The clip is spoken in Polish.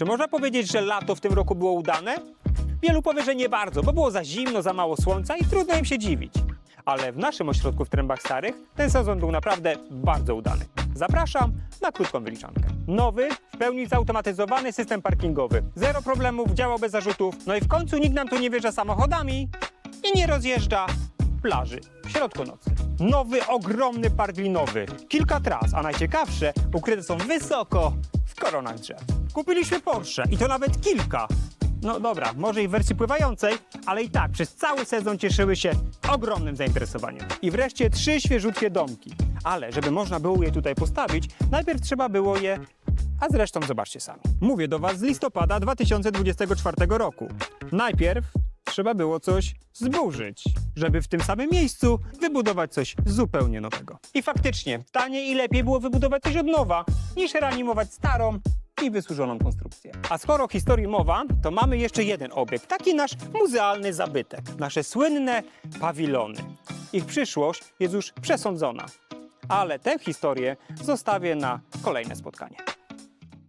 Czy można powiedzieć, że lato w tym roku było udane? Wielu powie, że nie bardzo, bo było za zimno, za mało słońca i trudno im się dziwić. Ale w naszym ośrodku w Trębach Starych ten sezon był naprawdę bardzo udany. Zapraszam na krótką wyliczankę. Nowy, w pełni zautomatyzowany system parkingowy. Zero problemów, działał bez zarzutów. No i w końcu nikt nam tu nie wjeżdża samochodami i nie rozjeżdża plaży w środku nocy. Nowy, ogromny park linowy. Kilka tras, a najciekawsze ukryte są wysoko w koronach drzew. Kupiliśmy Porsche i to nawet kilka. No dobra, może i w wersji pływającej, ale i tak przez cały sezon cieszyły się ogromnym zainteresowaniem. I wreszcie trzy świeżutkie domki. Ale żeby można było je tutaj postawić, najpierw trzeba było je a zresztą zobaczcie sami. Mówię do Was z listopada 2024 roku. Najpierw trzeba było coś zburzyć, żeby w tym samym miejscu wybudować coś zupełnie nowego. I faktycznie, taniej i lepiej było wybudować coś od nowa, niż reanimować starą i wysłużoną konstrukcję. A skoro o historii mowa, to mamy jeszcze jeden obiekt, taki nasz muzealny zabytek. Nasze słynne pawilony. Ich przyszłość jest już przesądzona. Ale tę historię zostawię na kolejne spotkanie.